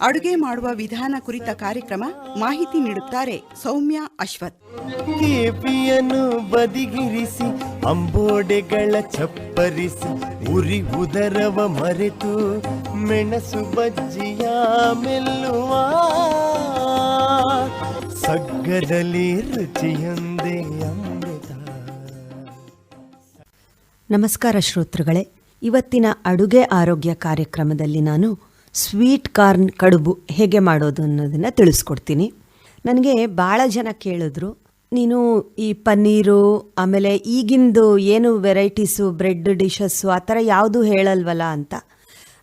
ಅಡುಗೆ ಮಾಡುವ ವಿಧಾನ ಕುರಿತ ಕಾರ್ಯಕ್ರಮ ಮಾಹಿತಿ ನೀಡುತ್ತಾರೆ ಸೌಮ್ಯ ಅಶ್ವಥ್. ಕೇಪಿಯನ್ನು ಬದಿಗಿರಿಸಿ ಅಂಬೋಡೆಗಳ ಚಪ್ಪರಿಸಿ ಉರಿ ಉದರವ ಮರೆತು ಮೆಣಸು ಬಜ್ಜಿಯ ಮೆಲ್ಲುವ. ಸಗ್ಗದಲ್ಲಿ ರುಚಿಯೊಂದೇ ಅಮೃತ. ನಮಸ್ಕಾರ ಶ್ರೋತೃಗಳೇ ಇವತ್ತಿನ ಅಡುಗೆ ಆರೋಗ್ಯ ಕಾರ್ಯಕ್ರಮದಲ್ಲಿ ನಾನು ಸ್ವೀಟ್ ಕಾರ್ನ್ ಕಡುಬು ಹೇಗೆ ಮಾಡೋದು ಅನ್ನೋದನ್ನು ತಿಳಿಸ್ಕೊಡ್ತೀನಿ. ನನಗೆ ಭಾಳ ಜನ ಕೇಳಿದ್ರು, ನೀನು ಈ ಪನ್ನೀರು, ಆಮೇಲೆ ಈಗಿಂದು ಏನು ವೆರೈಟೀಸು, ಬ್ರೆಡ್ ಡಿಶಸ್ಸು, ಆ ಥರ ಯಾವುದು ಹೇಳಲ್ವಲ್ಲ ಅಂತ.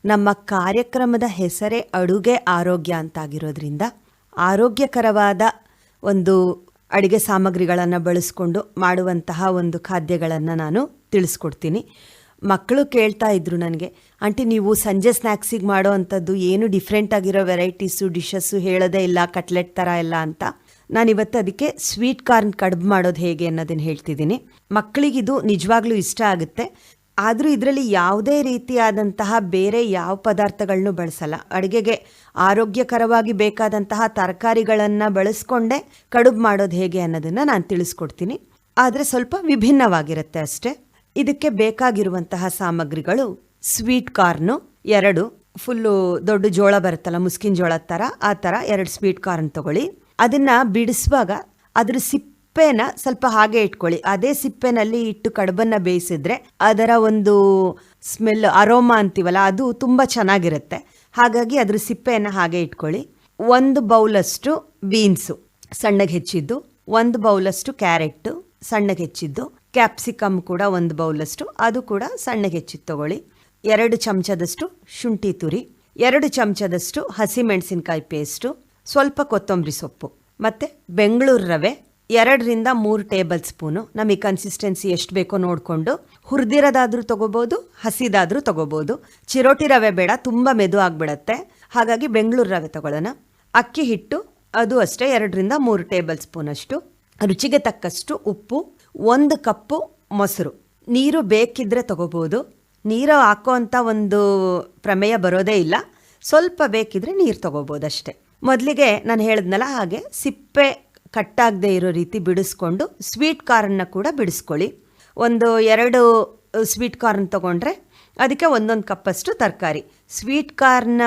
ನಮ್ಮ ಕಾರ್ಯಕ್ರಮದ ಹೆಸರೇ ಅಡುಗೆ ಆರೋಗ್ಯ ಅಂತಾಗಿರೋದ್ರಿಂದ ಆರೋಗ್ಯಕರವಾದ ಒಂದು ಅಡುಗೆ ಸಾಮಗ್ರಿಗಳನ್ನು ಬಳಸ್ಕೊಂಡು ಮಾಡುವಂತಹ ಒಂದು ಖಾದ್ಯಗಳನ್ನು ನಾನು ತಿಳಿಸ್ಕೊಡ್ತೀನಿ. ಮಕ್ಕಳು ಕೇಳ್ತಾ ಇದ್ರು ನನಗೆ, ಆಂಟಿ, ನೀವು ಸಂಜೆ ಸ್ನ್ಯಾಕ್ಸಿಗೆ ಮಾಡೋ ಅಂಥದ್ದು ಏನು ಡಿಫ್ರೆಂಟ್ ಆಗಿರೋ ವೆರೈಟೀಸು ಡಿಶಸ್ಸು ಹೇಳೋದೇ ಇಲ್ಲ ಕಟ್ಲೆಟ್ ಥರ ಎಲ್ಲ ಅಂತ. ನಾನು ಇವತ್ತು ಅದಕ್ಕೆ ಸ್ವೀಟ್ ಕಾರ್ನ್ ಕಡ್ಬು ಮಾಡೋದು ಹೇಗೆ ಅನ್ನೋದನ್ನು ಹೇಳ್ತಿದ್ದೀನಿ. ಮಕ್ಕಳಿಗಿದು ನಿಜವಾಗ್ಲೂ ಇಷ್ಟ ಆಗುತ್ತೆ. ಆದರೂ ಇದರಲ್ಲಿ ಯಾವುದೇ ರೀತಿಯಾದಂತಹ ಬೇರೆ ಯಾವ ಪದಾರ್ಥಗಳನ್ನೂ ಬಳಸಲ್ಲ. ಅಡುಗೆಗೆ ಆರೋಗ್ಯಕರವಾಗಿ ಬೇಕಾದಂತಹ ತರಕಾರಿಗಳನ್ನು ಬಳಸ್ಕೊಂಡೇ ಕಡುಬು ಮಾಡೋದು ಹೇಗೆ ಅನ್ನೋದನ್ನು ನಾನು ತಿಳಿಸ್ಕೊಡ್ತೀನಿ. ಆದರೆ ಸ್ವಲ್ಪ ವಿಭಿನ್ನವಾಗಿರುತ್ತೆ ಅಷ್ಟೇ. ಇದಕ್ಕೆ ಬೇಕಾಗಿರುವಂತಹ ಸಾಮಗ್ರಿಗಳು ಸ್ವೀಟ್ ಕಾರ್ನು ಎರಡು, ಫುಲ್ಲು ದೊಡ್ಡ ಜೋಳ ಬರುತ್ತಲ್ಲ, ಮುಸ್ಕಿನ ಜೋಳದ ಥರ ಆ ಥರ ಎರಡು ಸ್ವೀಟ್ ಕಾರ್ನ್ ತಗೊಳ್ಳಿ. ಅದನ್ನು ಬಿಡಿಸುವಾಗ ಅದ್ರ ಸಿಪ್ಪೆನ ಸ್ವಲ್ಪ ಹಾಗೆ ಇಟ್ಕೊಳ್ಳಿ. ಅದೇ ಸಿಪ್ಪೆನಲ್ಲಿ ಇಟ್ಟು ಕಡುಬನ್ನ ಬೇಯಿಸಿದ್ರೆ ಅದರ ಒಂದು ಸ್ಮೆಲ್, ಅರೋಮಾ ಅಂತೀವಲ್ಲ, ಅದು ತುಂಬ ಚೆನ್ನಾಗಿರುತ್ತೆ. ಹಾಗಾಗಿ ಅದ್ರ ಸಿಪ್ಪೆಯನ್ನು ಹಾಗೆ ಇಟ್ಕೊಳ್ಳಿ. ಒಂದು ಬೌಲಷ್ಟು ಬೀನ್ಸು, ಸಣ್ಣಗೆ ಹೆಚ್ಚಿದ್ದು, ಒಂದು ಬೌಲಷ್ಟು ಕ್ಯಾರೆಟ್ಟು, ಸಣ್ಣಗೆ ಹೆಚ್ಚಿದ್ದು ಕ್ಯಾಪ್ಸಿಕಮ್ ಕೂಡ ಒಂದು ಬೌಲಷ್ಟು, ಅದು ಕೂಡ ಸಣ್ಣಗೆ ಹೆಚ್ಚಿದ್ದು ತಗೊಳ್ಳಿ. ಎರಡು ಚಮಚದಷ್ಟು ಶುಂಠಿ ತುರಿ, ಎರಡು ಚಮಚದಷ್ಟು ಹಸಿಮೆಣಸಿನ್ಕಾಯಿ ಪೇಸ್ಟು, ಸ್ವಲ್ಪ ಕೊತ್ತಂಬರಿ ಸೊಪ್ಪು. ಮತ್ತು ಬೆಂಗಳೂರು ರವೆ, ಎರಡರಿಂದ ಮೂರು ಟೇಬಲ್ ಸ್ಪೂನು. ನಮಗೆ ಕನ್ಸಿಸ್ಟೆನ್ಸಿ ಎಷ್ಟು ಬೇಕೋ ನೋಡಿಕೊಂಡು ಹುರಿದಿರೋದಾದರೂ ತೊಗೋಬೋದು, ಹಸಿದಾದರೂ ತೊಗೋಬೋದು. ಚಿರೋಟಿ ರವೆ ಬೇಡ, ತುಂಬ ಮೆದು ಆಗಿಬಿಡತ್ತೆ. ಹಾಗಾಗಿ ಬೆಂಗಳೂರು ರವೆ ತೊಗೊಳ್ಳೋಣ. ಅಕ್ಕಿ ಹಿಟ್ಟು, ಅದು ಅಷ್ಟೇ, ಎರಡರಿಂದ ಮೂರು ಟೇಬಲ್ ಸ್ಪೂನಷ್ಟು. ರುಚಿಗೆ ತಕ್ಕಷ್ಟು ಉಪ್ಪು ಒಂದು ಕಪ್ಪು ಮೊಸರು. ನೀರು ಬೇಕಿದ್ರೆ ತಗೋಬೋದು. ನೀರು ಹಾಕೋ ಒಂದು ಪ್ರಮೇಯ ಬರೋದೇ ಇಲ್ಲ. ಸ್ವಲ್ಪ ಬೇಕಿದ್ರೆ ನೀರು ತಗೋಬೋದು ಅಷ್ಟೇ ಮೊದಲಿಗೆ ನಾನು ಹೇಳಿದ್ನಲ್ಲ ಹಾಗೆ, ಸಿಪ್ಪೆ ಕಟ್ಟಾಗದೇ ಇರೋ ರೀತಿ ಬಿಡಿಸ್ಕೊಂಡು ಸ್ವೀಟ್ ಕಾರ್ನ ಕೂಡ ಬಿಡಿಸ್ಕೊಳ್ಳಿ. ಒಂದು ಎರಡು ಸ್ವೀಟ್ ಕಾರ್ನ್ ತಗೊಂಡ್ರೆ ಅದಕ್ಕೆ ಒಂದೊಂದು ಕಪ್ಪಷ್ಟು ತರಕಾರಿ. ಸ್ವೀಟ್ ಕಾರ್ನ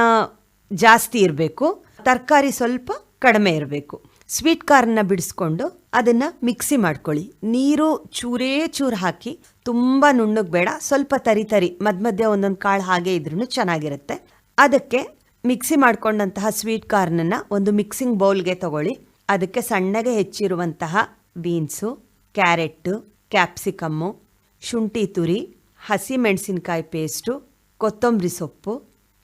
ಜಾಸ್ತಿ ಇರಬೇಕು, ತರಕಾರಿ ಸ್ವಲ್ಪ ಕಡಿಮೆ ಇರಬೇಕು. ಸ್ವೀಟ್ ಕಾರ್ನ ಬಿಡಿಸ್ಕೊಂಡು ಅದನ್ನು ಮಿಕ್ಸಿ ಮಾಡ್ಕೊಳ್ಳಿ. ನೀರು ಚೂರೇ ಚೂರು ಹಾಕಿ, ತುಂಬ ನುಣ್ಣಗೆ ಬೇಡ, ಸ್ವಲ್ಪ ತರಿ ತರಿ ಮಧ್ಯ ಮಧ್ಯ ಒಂದೊಂದು ಕಾಳು ಹಾಗೆ ಇದ್ರೂ ಚೆನ್ನಾಗಿರುತ್ತೆ. ಅದಕ್ಕೆ ಮಿಕ್ಸಿ ಮಾಡ್ಕೊಂಡಂತಹ ಸ್ವೀಟ್ ಕಾರ್ನನ್ನು ಒಂದು ಮಿಕ್ಸಿಂಗ್ ಬೌಲ್ಗೆ ತಗೊಳ್ಳಿ. ಅದಕ್ಕೆ ಸಣ್ಣಗೆ ಹೆಚ್ಚಿರುವಂತಹ ಬೀನ್ಸು, ಕ್ಯಾರೆಟ್ಟು, ಕ್ಯಾಪ್ಸಿಕಮ್ಮು, ಶುಂಠಿ ತುರಿ, ಹಸಿ ಮೆಣಸಿನ್ಕಾಯಿ ಪೇಸ್ಟು, ಕೊತ್ತಂಬರಿ ಸೊಪ್ಪು,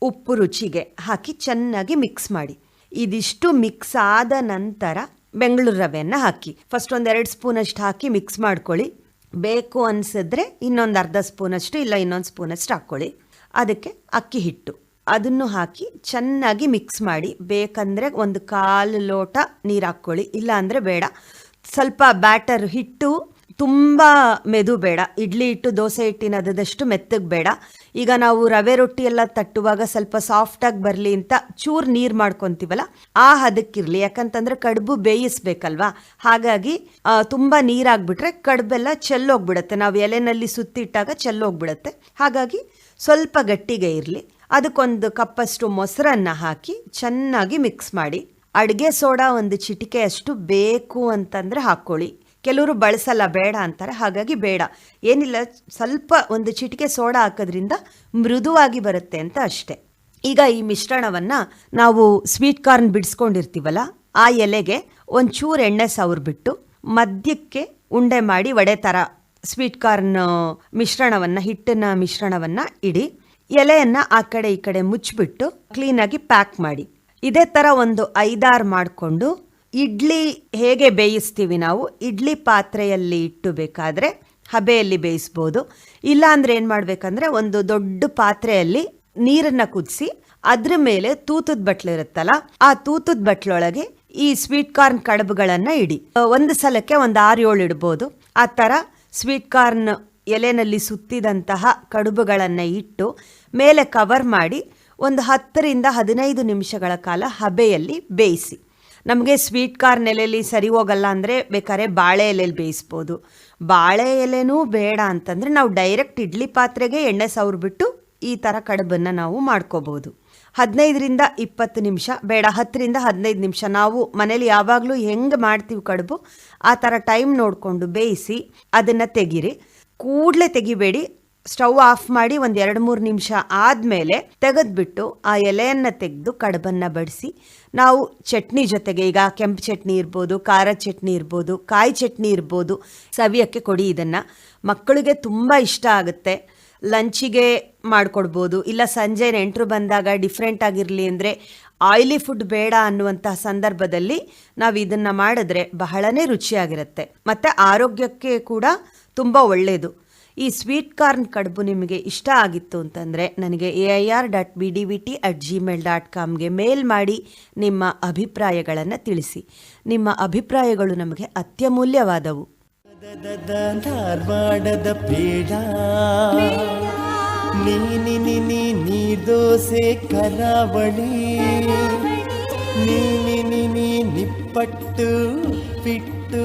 ಉಪ್ಪು ರುಚಿಗೆ ಹಾಕಿ ಚೆನ್ನಾಗಿ ಮಿಕ್ಸ್ ಮಾಡಿ. ಇದಿಷ್ಟು ಮಿಕ್ಸ್ ಆದ ನಂತರ ಬೆಂಗಳೂರು ರವೆಯನ್ನು ಹಾಕಿ. ಫಸ್ಟ್ ಒಂದು ಎರಡು ಸ್ಪೂನಷ್ಟು ಹಾಕಿ ಮಿಕ್ಸ್ ಮಾಡ್ಕೊಳ್ಳಿ. ಬೇಕು ಅನಿಸಿದ್ರೆ ಇನ್ನೊಂದು ಅರ್ಧ ಸ್ಪೂನಷ್ಟು ಇಲ್ಲ ಇನ್ನೊಂದು ಸ್ಪೂನಷ್ಟು ಹಾಕ್ಕೊಳ್ಳಿ. ಅದಕ್ಕೆ ಅಕ್ಕಿ ಹಿಟ್ಟು. ಅದನ್ನು ಹಾಕಿ ಚೆನ್ನಾಗಿ ಮಿಕ್ಸ್ ಮಾಡಿ. ಬೇಕಂದರೆ ಒಂದು ಕಾಲು ಲೋಟ ನೀರು ಹಾಕ್ಕೊಳ್ಳಿ. ಇಲ್ಲ ಅಂದರೆ ಬೇಡ. ಸ್ವಲ್ಪ ಬ್ಯಾಟರ್ ಹಿಟ್ಟು ತುಂಬ ಮೆದು ಬೇಡ. ಇಡ್ಲಿ ಇಟ್ಟು ದೋಸೆ ಹಿಟ್ಟಿನ ಅದದಷ್ಟು ಮೆತ್ತಗೆ ಬೇಡ. ಈಗ ನಾವು ರವೆ ರೊಟ್ಟಿ ಎಲ್ಲ ತಟ್ಟುವಾಗ ಸ್ವಲ್ಪ ಸಾಫ್ಟಾಗಿ ಬರಲಿ ಅಂತ ಚೂರು ನೀರು ಮಾಡ್ಕೊತೀವಲ್ಲ, ಆ ಹದಕ್ಕಿರಲಿ. ಯಾಕಂತಂದ್ರೆ ಕಡುಬು ಬೇಯಿಸ್ಬೇಕಲ್ವಾ? ಹಾಗಾಗಿ ತುಂಬ ನೀರಾಗ್ಬಿಟ್ರೆ ಕಡುಬೆಲ್ಲ ಚೆಲ್ಲೋಗ್ಬಿಡತ್ತೆ. ನಾವು ಎಲೆನಲ್ಲಿ ಸುತ್ತಿಟ್ಟಾಗ ಚೆಲ್ಲೋಗ್ಬಿಡತ್ತೆ. ಹಾಗಾಗಿ ಸ್ವಲ್ಪ ಗಟ್ಟಿಗೆ ಇರಲಿ. ಅದಕ್ಕೊಂದು ಕಪ್ಪಷ್ಟು ಮೊಸರನ್ನ ಹಾಕಿ ಚೆನ್ನಾಗಿ ಮಿಕ್ಸ್ ಮಾಡಿ. ಅಡುಗೆ ಸೋಡಾ ಒಂದು ಚಿಟಿಕೆಯಷ್ಟು ಬೇಕು ಅಂತಂದರೆ ಹಾಕ್ಕೊಳ್ಳಿ. ಕೆಲವರು ಬಳಸಲ್ಲ, ಬೇಡ ಅಂತಾರೆ. ಹಾಗಾಗಿ ಬೇಡ. ಏನಿಲ್ಲ, ಸ್ವಲ್ಪ ಒಂದು ಚಿಟಿಕೆ ಸೋಡಾ ಹಾಕೋದ್ರಿಂದ ಮೃದುವಾಗಿ ಬರುತ್ತೆ ಅಂತ ಅಷ್ಟೆ. ಈಗ ಈ ಮಿಶ್ರಣವನ್ನು ನಾವು ಸ್ವೀಟ್ ಕಾರ್ನ್ ಬಿಡಿಸ್ಕೊಂಡಿರ್ತೀವಲ್ಲ, ಆ ಎಲೆಗೆ ಒಂಚೂರು ಎಣ್ಣೆ ಸವರ್ಬಿಟ್ಟು ಮಧ್ಯಕ್ಕೆ ಉಂಡೆ ಮಾಡಿ ವಡೆ ಥರ ಸ್ವೀಟ್ ಕಾರ್ನ್ ಮಿಶ್ರಣವನ್ನು ಹಿಟ್ಟಿನ ಮಿಶ್ರಣವನ್ನು ಇಡಿ, ಎಲೆಯನ್ನು ಆ ಕಡೆ ಈ ಕಡೆ ಮುಚ್ಚಿಬಿಟ್ಟು ಕ್ಲೀನಾಗಿ ಪ್ಯಾಕ್ ಮಾಡಿ. ಇದೇ ಥರ ಒಂದು ಐದಾರು ಮಾಡಿಕೊಂಡು ಇಡ್ಲಿ ಹೇಗೆ ಬೇಯಿಸ್ತೀವಿ ನಾವು? ಇಡ್ಲಿ ಪಾತ್ರೆಯಲ್ಲಿ ಇಟ್ಟು ಬೇಕಾದರೆ ಹಬೆಯಲ್ಲಿ ಬೇಯಿಸ್ಬೋದು. ಇಲ್ಲಾಂದರೆ ಏನು ಮಾಡಬೇಕಂದ್ರೆ ಒಂದು ದೊಡ್ಡ ಪಾತ್ರೆಯಲ್ಲಿ ನೀರನ್ನು ಕುದಿಸಿ ಅದ್ರ ಮೇಲೆ ತೂತದ ಬಟ್ಲು ಇರುತ್ತಲ್ಲ, ಆ ತೂತದ ಬಟ್ಲೊಳಗೆ ಈ ಸ್ವೀಟ್ ಕಾರ್ನ್ ಕಡಬುಗಳನ್ನು ಇಡಿ. ಒಂದು ಸಲಕ್ಕೆ ಒಂದು ಆರು ಏಳು ಇಡ್ಬೋದು. ಆ ಥರ ಸ್ವೀಟ್ ಕಾರ್ನ್ ಎಲೆನಲ್ಲಿ ಸುತ್ತಿದಂತಹ ಕಡುಬುಗಳನ್ನು ಇಟ್ಟು ಮೇಲೆ ಕವರ್ ಮಾಡಿ ಒಂದು ಹತ್ತರಿಂದ ಹದಿನೈದು ನಿಮಿಷಗಳ ಕಾಲ ಹಬೆಯಲ್ಲಿ ಬೇಯಿಸಿ. ನಮಗೆ ಸ್ವೀಟ್ ಕಾರ್ನ್ ಎಲೆಯಲ್ಲಿ ಸರಿ ಹೋಗಲ್ಲ ಅಂದರೆ ಬೇಕಾದ್ರೆ ಬಾಳೆ ಎಲೆಯಲ್ಲಿ ಬೇಯಿಸ್ಬೋದು. ಬಾಳೆ ಎಲೆನೂ ಬೇಡ ಅಂತಂದರೆ ನಾವು ಡೈರೆಕ್ಟ್ ಇಡ್ಲಿ ಪಾತ್ರೆಗೆ ಎಣ್ಣೆ ಸವರ್ಬಿಟ್ಟು ಈ ಥರ ಕಡುಬನ್ನು ನಾವು ಮಾಡ್ಕೋಬೋದು. ಹದಿನೈದರಿಂದ ಇಪ್ಪತ್ತು ನಿಮಿಷ, ಬೇಡ ಹತ್ತರಿಂದ ಹದಿನೈದು ನಿಮಿಷ ನಾವು ಮನೇಲಿ ಯಾವಾಗಲೂ ಹೆಂಗೆ ಮಾಡ್ತೀವಿ ಕಡುಬು ಆ ಥರ ಟೈಮ್ ನೋಡಿಕೊಂಡು ಬೇಯಿಸಿ ಅದನ್ನು ತೆಗೀರಿ. ಕೂಡಲೇ ತೆಗಿಬೇಡಿ ಸ್ಟವ್ ಆಫ್ ಮಾಡಿ ಒಂದು ಎರಡು ಮೂರು ನಿಮಿಷ ಆದಮೇಲೆ ತೆಗೆದ್ಬಿಟ್ಟು ಆ ಎಲೆಯನ್ನು ತೆಗೆದು ಕಡಬನ್ನು ಬಡಿಸಿ, ನಾವು ಚಟ್ನಿ ಜೊತೆಗೆ ಈಗ ಕೆಂಪು ಚಟ್ನಿ ಇರ್ಬೋದು, ಖಾರ ಚಟ್ನಿ ಇರ್ಬೋದು, ಕಾಯಿ ಚಟ್ನಿ ಇರ್ಬೋದು, ಸವಿಯೋಕ್ಕೆ ಕೊಡಿ ಇದನ್ನು. ಮಕ್ಕಳಿಗೆ ತುಂಬ ಇಷ್ಟ ಆಗುತ್ತೆ. ಲಂಚಿಗೆ ಮಾಡಿಕೊಡ್ಬೋದು, ಇಲ್ಲ ಸಂಜೆ ನೆಂಟರು ಬಂದಾಗ ಡಿಫ್ರೆಂಟ್ ಆಗಿರಲಿ ಅಂದರೆ ಆಯಿಲಿ ಫುಡ್ ಬೇಡ ಅನ್ನುವಂತಹ ಸಂದರ್ಭದಲ್ಲಿ ನಾವು ಇದನ್ನು ಮಾಡಿದ್ರೆ ಬಹಳನೇ ರುಚಿಯಾಗಿರುತ್ತೆ. ಮತ್ತು ಆರೋಗ್ಯಕ್ಕೆ ಕೂಡ ತುಂಬ ಒಳ್ಳೆಯದು ಈ ಸ್ವೀಟ್ ಕಾರ್ನ್ ಕಡುಬು ನಿಮಗೆ ಇಷ್ಟ ಆಗಿತ್ತು ಅಂತಂದರೆ ನನಗೆ A I R dot B D V T at Gmail dot ಕಾಮ್ಗೆ mail ಮಾಡಿ ನಿಮ್ಮ ಅಭಿಪ್ರಾಯಗಳನ್ನು ತಿಳಿಸಿ ನಿಮ್ಮ ಅಭಿಪ್ರಾಯಗಳು ನಮಗೆ ಅತ್ಯಮೂಲ್ಯವಾದವು ಧಾರವಾಡದ ಪೇಡ ನೀನಿ ನೀ ದೋಸೆ ಕರಾವಳಿ ನೀನಿ ನಿಪ್ಪಟ್ಟು ಪಿಟ್ಟು